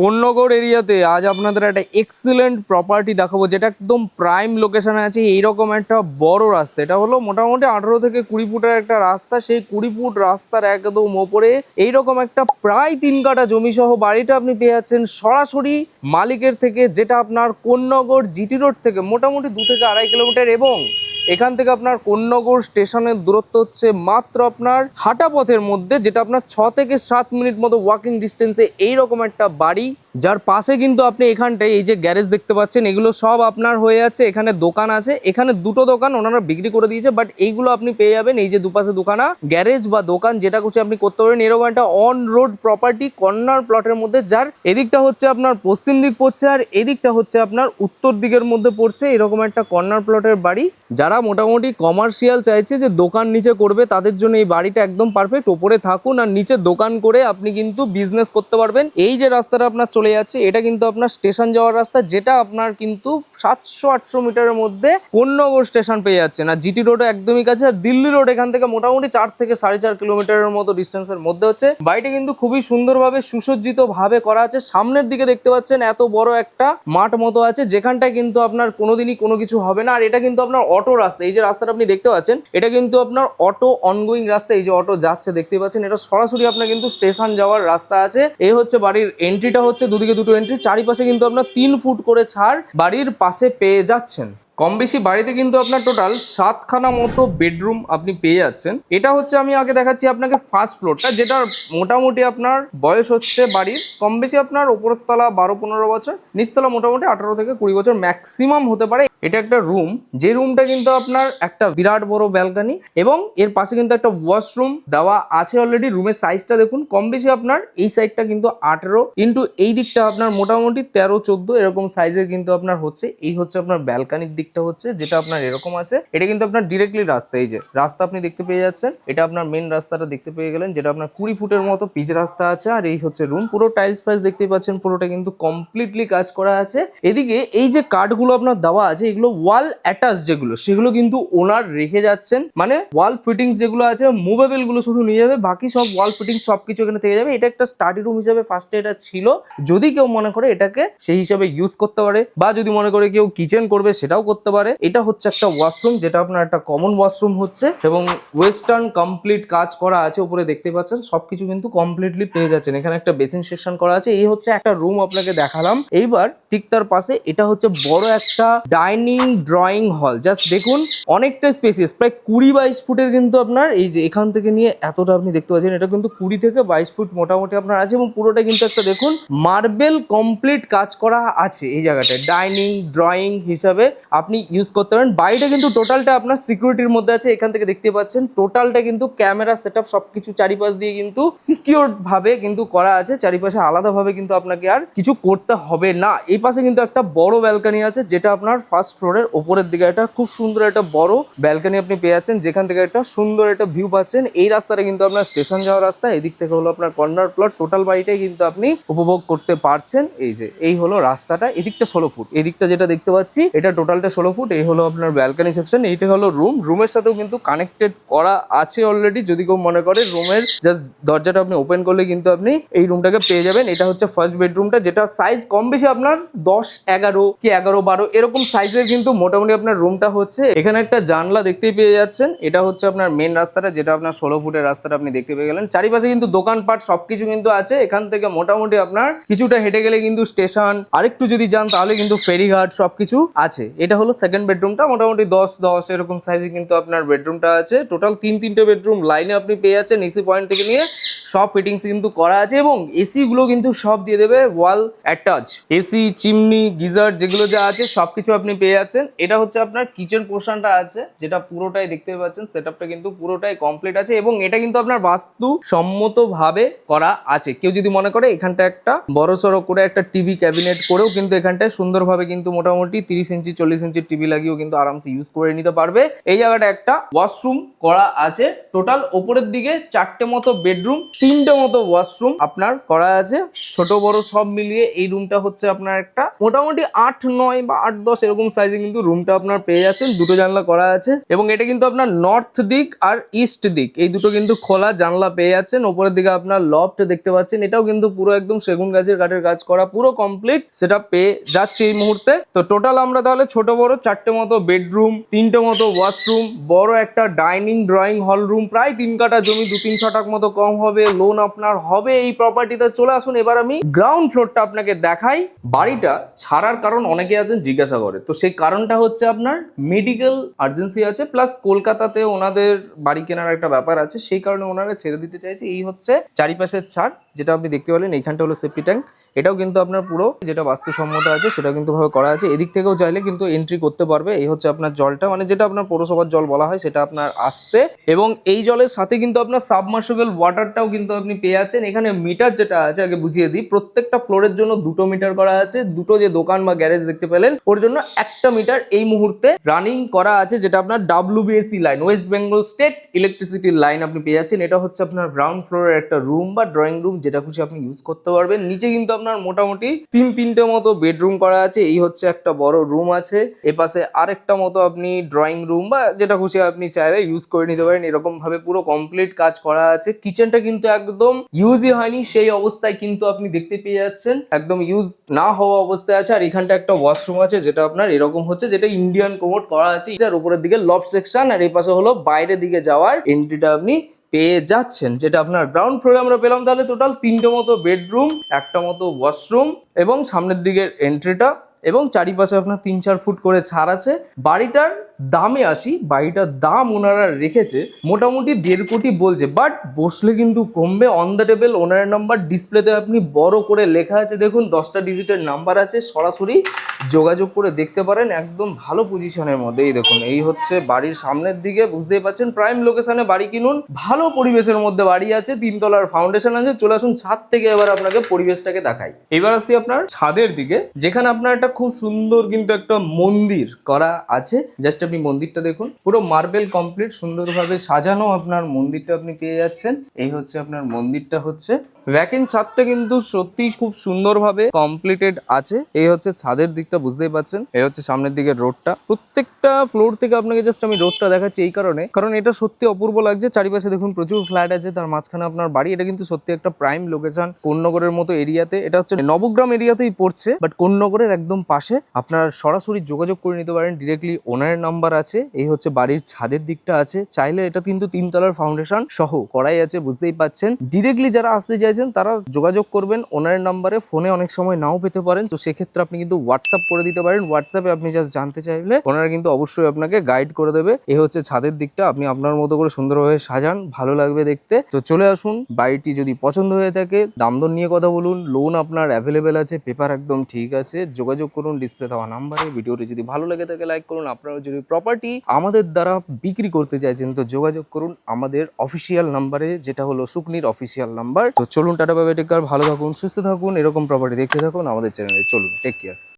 কোন্নগর এরিয়াতে আজ আপনাদের একটা এক্সিলেন্ট প্রপার্টি দেখাবো, যেটা একদম প্রাইম লোকেশনে আছে। এইরকম একটা বড় রাস্তা। এটা হলো মোটামুটি আঠারো থেকে কুড়ি ফুটের একটা রাস্তা। সেই কুড়ি ফুট রাস্তার একদম ওপরে এইরকম একটা প্রায় তিন কাটা জমি সহ বাড়িটা আপনি পেয়ে যাচ্ছেন সরাসরি মালিকের থেকে, যেটা আপনার কোন্নগর জিটি রোড থেকে মোটামুটি দু থেকে আড়াই কিলোমিটার এবং এখান থেকে আপনার কোন্নগর স্টেশনের দূরত্ব হচ্ছে মাত্র আপনার হাঁটা পথের মধ্যে, যেটা আপনার ছ থেকে সাত মিনিট মতো ওয়াকিং ডিস্টেন্সে এইরকম একটা বাড়ি যার পাশে কিন্তু আপনি এখানটায় এই যে গ্যারেজ দেখতে পাচ্ছেন, এগুলো সব আপনার হয়ে আছে, এখানে দোকান আছে, এখানে দুটো দোকান ওনারা বিক্রি করে দিয়েছে বাট এইগুলো আপনি পেয়ে যাবেন, এই যে দুপাশে দোকানা গ্যারেজ বা দোকান, যেটা খুশি আপনি করতে পারেন। এরকম একটা অন রোড প্রপার্টি কর্নার প্লটের মধ্যে, যার এদিকটা হচ্ছে আপনার পশ্চিম দিক পড়ছে আর এদিকটা হচ্ছে আপনার উত্তর দিকের মধ্যে পড়ছে, এরকম একটা কর্নার প্লটের বাড়ি। যারা মোটামুটি কমার্শিয়াল চাইছে যে দোকান নিচে করবে, তাদের জন্য এই বাড়িটা একদম পারফেক্ট ওপরে থাকুন আর নিচে দোকান করে আপনি কিন্তু বিজনেস করতে পারবেন। এই যে রাস্তাটা আপনার চলে যাচ্ছে। এটা কিন্তু আপনার স্টেশন যাওয়ার রাস্তা, যেটা আপনার কিন্তু সাতশো আটশো মিটারের মধ্যে কোন্নগর স্টেশন পেয়ে যাচ্ছেন আর জিটি রোড একদমই কাছে, আর দিল্লি রোড এখান থেকে মোটামুটি চার থেকে সাড়ে চার কিলোমিটারের মতো ডিস্টেন্সের মধ্যে হচ্ছে। বাড়িটা কিন্তু খুবই সুন্দরভাবে সুসজ্জিত ভাবে করা আছে। সামনের দিকে দেখতে পাচ্ছেন এত বড় একটা মাঠ মতো আছে, যেখানটায় কিন্তু আপনার কোনোদিনই কোনো কিছু হবে না। আর এটা কিন্তু আপনার অটো রাস্তা, এই যে রাস্তাটা আপনি দেখতে পাচ্ছেন, এটা কিন্তু আপনার অটো অনগোয়িং রাস্তা, এই যে অটো যাচ্ছে, দেখতে পাচ্ছেন। এটা সরাসরি আপনার কিন্তু স্টেশন যাওয়ার রাস্তা আছে। এই হচ্ছে বাড়ির এন্ট্রিটা হচ্ছে দুদিকে দুটো এন্ট্রি চারিপাশে কিন্তু আপনার তিন ফুট করে ছাড় বাড়ির পাশে পেয়ে যাচ্ছেন। কম বেশি বাড়িতে কিন্তু আপনার টোটাল সাতখানা মতো বেডরুম আপনি পেয়ে যাচ্ছেন। এটা হচ্ছে আমি আগে দেখাচ্ছি আপনাকে ফার্স্ট ফ্লোরটা যেটা মোটামুটি আপনার বয়স হচ্ছে বাড়ির কম বেশি আপনার ওপরের তলা বারো পনেরো বছর, নিচতলা মোটামুটি আঠারো থেকে কুড়ি বছর ম্যাক্সিমাম হতে পারে। এটা একটা রুম যে রুমটা কিন্তু আপনার একটা বিরাট বড় ব্যালকানি এবং এর পাশে কিন্তু একটা ওয়াশরুম দেওয়া আছে অলরেডি রুমের সাইজটা দেখুন কম বেশি আপনার এই সাইডটা কিন্তু আঠেরো ইন্টু এই দিকটা আপনার মোটামুটি তেরো, চোদ্দ, এরকম সাইজের কিন্তু আপনার হচ্ছে, এই হচ্ছে আপনার ব্যালকানির দিকটা হচ্ছে যেটা আপনার এরকম আছে, এটা কিন্তু আপনার ডিরেক্টলি রাস্তা, এই যে রাস্তা আপনি দেখতে পেয়ে যাচ্ছেন, এটা আপনার মেন রাস্তাটা দেখতে পেয়ে গেলেন, যেটা আপনার কুড়ি ফুটের মতো পিচ রাস্তা আছে, আর এই হচ্ছে রুম পুরো টাইলস ফাইলস দেখতে পাচ্ছেন, পুরোটা কিন্তু কমপ্লিটলি কাজ করা আছে। এদিকে এই যে কাঠগুলো আপনার দেওয়া আছে, এগুলো ওয়াল অ্যাটাচ যেগুলো, সেগুলো কিন্তু ওনার রেখে যাচ্ছেন মানে ওয়াল ফিটিংস যেগুলো আছে মুভেবলগুলো শুধু নিয়ে যাবে, বাকি সব ওয়াল ফিটিংস সবকিছু এখানে থেকে যাবে। এটা একটা স্টাডি রুম হিসেবে ফার্স্টে এটা ছিল, যদি কেউ মনে করে এটাকে সেই হিসাবে ইউজ করতে পারে, বা যদি মনে করে কেউ কিচেন করবে, সেটাও করতে পারে। এটা হচ্ছে একটা ওয়াশরুম যেটা আপনার একটা কমন ওয়াশরুম হচ্ছে এবং ওয়েস্টার্ন কমপ্লিট কাজ করা আছে, উপরে দেখতে পাচ্ছেন, সবকিছু কিন্তু কমপ্লিটলি পেয়ে যাচ্ছেন। এখানে একটা বেসিন সেকশন করা আছে, এই হচ্ছে একটা রুম আপনাকে দেখালাম। এইবার ঠিক তার পাশে এটা হচ্ছে বড় একটা ডাইনিং ড্রয়িং হল জাস্ট দেখুন, অনেকটা স্পেসিয়াস প্রায় কুড়ি বাইশ ফুটের কিন্তু আপনার, এই যে এখান থেকে নিয়ে এতটা আপনি দেখতে পাচ্ছেন, এটা কিন্তু কুড়ি থেকে বাইশ ফুট মোটামুটি আপনার আছে এবং পুরোটা কিন্তু একটা দেখুন মার্বেল কমপ্লিট কাজ করা আছে এই জায়গাটায় ডাইনিং ড্রয়িং হিসাবে। আপনি ইউজ করতে পারেন। বাড়িটা কিন্তু টোটালটা আপনার সিকিউরিটির মধ্যে আছে, এখান থেকে দেখতে পাচ্ছেন। টোটালটা কিন্তু ক্যামেরা সেট আপ সবকিছু চারিপাশ দিয়ে কিন্তু সিকিউরড ভাবে কিন্তু করা আছে। চারিপাশে আলাদাভাবে কিন্তু আপনাকে আর কিছু করতে হবে না। এই পাশে কিন্তু একটা বড় ব্যালকানি আছে, যেটা আপনার ফার্স্ট ফ্লোরের ওপরের দিকে একটা খুব সুন্দর একটা বড় ব্যালকানি আপনি পেয়ে যাচ্ছেন। যেখান থেকে একটা সুন্দর একটা ভিউ পাচ্ছেন। এই রাস্তাটা কিন্তু আপনার স্টেশন যাওয়ার রাস্তা। এদিক থেকে হলো আপনার কর্নার প্লট টোটাল বাড়িটাই কিন্তু আপনি উপভোগ করতে পারছেন। এই যে, এই হলো রাস্তাটা। এদিকটা ষোলো ফুট। এদিকটা যেটা দেখতে পাচ্ছি, এটা টোটালটা ষোলো ফুট, এই হলো আপনার ব্যালকানি সেকশন এইটা হলো রুম রুমের সাথেও কিন্তু কানেক্টেড করা আছে অলরেডি যদি কেউ মনে করে রুমের জাস্ট দরজাটা আপনি ওপেন করলে কিন্তু আপনি এই রুমটাকে পেয়ে যাবেন। এটা হচ্ছে ফার্স্ট বেডরুমটা যেটা সাইজ কম বেশি আপনার দশ, এগারো কি এগারো, বারো, এরকম সাইজের কিন্তু মোটামুটি আপনার রুমটা হচ্ছে। এখানে একটা জানলা দেখতেই পেয়ে যাচ্ছেন। এটা হচ্ছে আপনার মেন রাস্তাটা, যেটা আপনার ষোলো ফুটের রাস্তাটা আপনি দেখতে পেয়ে গেলেন। চারিপাশে কিন্তু দোকানপাট, সবকিছু কিন্তু আছে। এখান থেকে মোটামুটি আপনার কিছুটা হেঁটে গেলে কিন্তু স্টেশন আরেকটু যদি যান, তাহলে কিন্তু ফেরিঘাট সবকিছু আছে। এটা হলো সেকেন্ড বেডরুমটা মোটামুটি দশ দশ এরকম সাইজে কিন্তু আপনার বেডরুমটা আছে। টোটাল তিন, তিনটে বেডরুম লাইনে আপনি পেয়ে যাচ্ছেন এসি পয়েন্ট থেকে নিয়ে। সব ফিটিংস কিন্তু করা আছে এবং এসি গুলো কিন্তু সব দিয়ে দেবে wall attach AC chimney geyser যেগুলো যা আছে সবকিছু আপনি পেয়ে যাচ্ছেন। এটা হচ্ছে আপনার কিচেন পোর্শনটা আছে, যেটা পুরোটাই দেখতে পাচ্ছেন। সেটআপটা কিন্তু পুরোটাই কমপ্লিট আছে এবং এটা কিন্তু আপনার বাস্তু সম্মতভাবে করা আছে। কেউ যদি মনে করে এখানটা একটা বড় সড়ো করে একটা টিভি ক্যাবিনেট করেও কিন্তু এখানটায় সুন্দরভাবে কিন্তু মোটামুটি তিরিশ ইঞ্চি, চল্লিশ ইঞ্চি টিভি লাগিয়েও কিন্তু আরামসে ইউজ করে নিতে পারবে। এই জায়গাটা একটা ওয়াশরুম করা আছে। টোটাল ওপরের দিকে চারটে মতো বেডরুম তিনটে মতো ওয়াশরুম আপনার করা আছে। ছোট, বড় সব মিলিয়ে এই রুমটা হচ্ছে আপনার একটা মোটামুটি আট, নয় বা আট, দশ এরকম সাইজে কিন্তু রুমটা আপনার পেয়ে যাচ্ছেন। দুটো জানলা করা আছে এবং এটা কিন্তু আপনার নর্থ দিক আর ইস্ট দিক। এই দুটো কিন্তু খোলা জানলা পেয়ে যাচ্ছেন। ওপরের দিকে আপনার লফট দেখতে পাচ্ছেন। এটাও কিন্তু পুরো একদম সেগুন গাছের কাঠের কাজ করা, পুরো কমপ্লিট সেটা পেয়ে যাচ্ছে এই মুহূর্তে। তো টোটাল আমরা তাহলে ছোট, বড় চারটে মতো বেডরুম তিনটে মতো ওয়াশরুম বড় একটা ডাইনিং ড্রয়িং হল রুম প্রায় তিন কাঠা জমি দু তিন ছটাক মতো কম হবে লোন আপনার হবে এই প্রপার্টিতে চলে আসুন। এবার আমি গ্রাউন্ড ফ্লোরটা আপনাকে দেখাই। বাড়িটা ছাড়ার কারণ অনেকে আছেন জিজ্ঞাসা করে। তো সেই কারণটা হচ্ছে আপনার মেডিকেল আর্জেন্সি আছে প্লাস কলকাতাতে ওনাদের বাড়ি কেনার একটা ব্যাপার আছে। সেই কারণে ওনারা ছেড়ে দিতে চাইছে। এই হচ্ছে চারিপাশের ছাড়, যেটা আপনি দেখতে পেলেন। এইখানটা হলো সেফটি ট্যাঙ্ক এটাও কিন্তু আপনার পুরো যেটা বাস্তুসম্মত আছে, সেটা কিন্তু ভাবে করা আছে। এদিক থেকেও চাইলে কিন্তু এন্ট্রি করতে পারবে। এই হচ্ছে আপনার জলটা মানে যেটা আপনার পৌরসভার জল বলা হয়, সেটা আপনার আসছে। এবং এই জলের সাথে কিন্তু আপনার সাবমার্সেবল ওয়াটারটাও কিন্তু আপনি পেয়ে আছেন এখানে মিটার যেটা আছে, আগে বুঝিয়ে দিই, প্রত্যেকটা ফ্লোরের জন্য দুটো মিটার করা আছে, দুটো যে দোকান বা গ্যারেজ দেখতে পেলেন, ওর জন্য একটা মিটার এই মুহূর্তে রানিং করা আছে, যেটা আপনার WBSC line west Bengal state ইলেকট্রিসিটির লাইন আপনি পেয়ে যাচ্ছেন। এটা হচ্ছে আপনার গ্রাউন্ড ফ্লোরের একটা রুম বা ড্রয়িং রুম যেটা খুশি আপনি ইউজ করতে পারবেন। নিচে কিন্তু আপনার মোটামুটি তিন, তিনটে মতো বেডরুম করা আছে। এই হচ্ছে একটা বড় রুম আছে। এ পাশে আরেকটা মতো আপনি ড্রয়িং রুম বা যেটা খুশি আপনি চাইলে ইউজ করে নিতে পারেন। এরকম ভাবে পুরো কমপ্লিট কাজ করা আছে। কিচেনটা কিন্তু একদম ইউজই হয়নি, সেই অবস্থায় কিন্তু আপনি দেখতে পেয়ে যাচ্ছেন। একদম ইউজ না হওয়া অবস্থায় আছে, আর এখানটা একটা ওয়াশরুম আছে, যেটা আপনার এরকম হচ্ছে, যেটা ইন্ডিয়ান কোমোড করা আছে। আর উপরের দিকে লব সেকশন আর এই পাশে হলো বাইরের দিকে যাওয়ার এন্ট্রিটা আপনি পেয়ে যাচ্ছেন, যেটা আপনার গ্রাউন্ড ফ্লোরে আমরা পেলাম। তাহলে টোটাল তিনটে মতো বেডরুম একটা মতো ওয়াশরুম এবং সামনের দিকের এন্ট্রিটা এবং চারিপাশে আপনার তিন চার ফুট করে ছাড় আছে। বাড়িটার দামে আসি, বাড়িটার দাম ওনারা রেখেছে, মোটামুটি দেড় কোটি বলছে। বাট বসলে কিন্তু কমবে। অন দ্য টেবিল ওনারের নাম্বার ডিসপ্লেতে আপনি বড় করে লেখা আছে। দেখুন, দশটা ডিজিটের নাম্বার আছে। সরাসরি যোগাযোগ করে দেখতে পারেন একদম ভালো পজিশনের মধ্যে এই দেখুন, এই হচ্ছে বাড়ির সামনের দিকে, বুঝতেই পারছেন প্রাইম লোকেশনে বাড়ি কিনুন। ভালো পরিবেশের মধ্যে বাড়ি আছে, তিনতলার ফাউন্ডেশন আছে। চলে আসুন ছাদ থেকে এবার আপনাকে পরিবেশটাকে দেখাই। এবার আসি আপনার ছাদের দিকে, যেখানে আপনার একটা খুব সুন্দর কিন্তু একটা মন্দির করা আছে। জাস্ট আপনি মন্দিরটা দেখুন, পুরো মার্বেল কমপ্লিট সুন্দরভাবে সাজানো আপনার মন্দিরটা আপনি পেয়ে যাচ্ছেন। এই হচ্ছে আপনার মন্দিরটা হচ্ছে ভ্যাকেন্ট ছাদটা কিন্তু সত্যি খুব সুন্দরভাবে কমপ্লিটেড আছে। এই হচ্ছে ছাদের দিকটা, বুঝতেই পারছেন? এই হচ্ছে সামনের দিকে রোডটা। প্রত্যেকটা ফ্লোর থেকে আপনাকে জাস্ট আমি রোডটা দেখাচ্ছি এই কারণে। কারণ এটা সত্যি অপূর্ব লাগছে। চারিপাশে দেখুন প্রচুর ফ্ল্যাট আছে, তার মাঝখানে আপনার বাড়ি। এটা কিন্তু সত্যি একটা প্রাইম লোকেশন কোন্নগরের মতো এরিয়াতে। এটা হচ্ছে নবগ্রাম এরিয়াতেই পড়ছে বাট কোন্নগরের একদম পাশে আপনার সরাসরি যোগাযোগ করে নিতে পারেন। ডিরেক্টলি ওনারের নাম্বার আছে। এই হচ্ছে বাড়ির ছাদের দিকটা আছে। চাইলে এটা কিন্তু তিনতলার ফাউন্ডেশন সহ করাই আছে, বুঝতেই পাচ্ছেন ডিরেক্টলি যারা আসতে চাইছেন তারা যোগাযোগ করবেন ওনারের নাম্বারে ফোনে অনেক সময় নাও পেতে পারেন। তো সেক্ষেত্রে আপনি কিন্তু হোয়াটসঅ্যাপ করে দিতে পারেন। হোয়াটসঅ্যাপে আপনি জাস্ট জানতে চাইলে ওনারা কিন্তু অবশ্যই আপনাকে গাইড করে দেবে। এ হচ্ছে ছাদের দিকটা। আপনি আপনার মতো করে সুন্দরভাবে সাজান, ভালো লাগবে দেখতে। তো চলে আসুন, বাড়িটি যদি পছন্দ হয়ে থাকে দাম দর নিয়ে কথা বলুন লোন আপনার অ্যাভেলেবেল আছে পেপার একদম ঠিক আছে। যোগাযোগ করুন ডিসপ্লে দেওয়া নাম্বারে ভিডিওটি যদি ভালো লেগে থাকে লাইক করুন। আপনারা যদি প্রপার্টি আমাদের দ্বারা বিক্রি করতে চাইছেন, তো যোগাযোগ করুন আমাদের অফিসিয়াল নাম্বারে যেটা হলো সুকনির অফিসিয়াল নাম্বার তো চলুন টাটা বাবা টেক ভালো থাকুন, সুস্থ থাকুন, এরকম প্রপার্টি দেখতে থাকুন, আমাদের চ্যানেলে চলুন টেক কেয়ার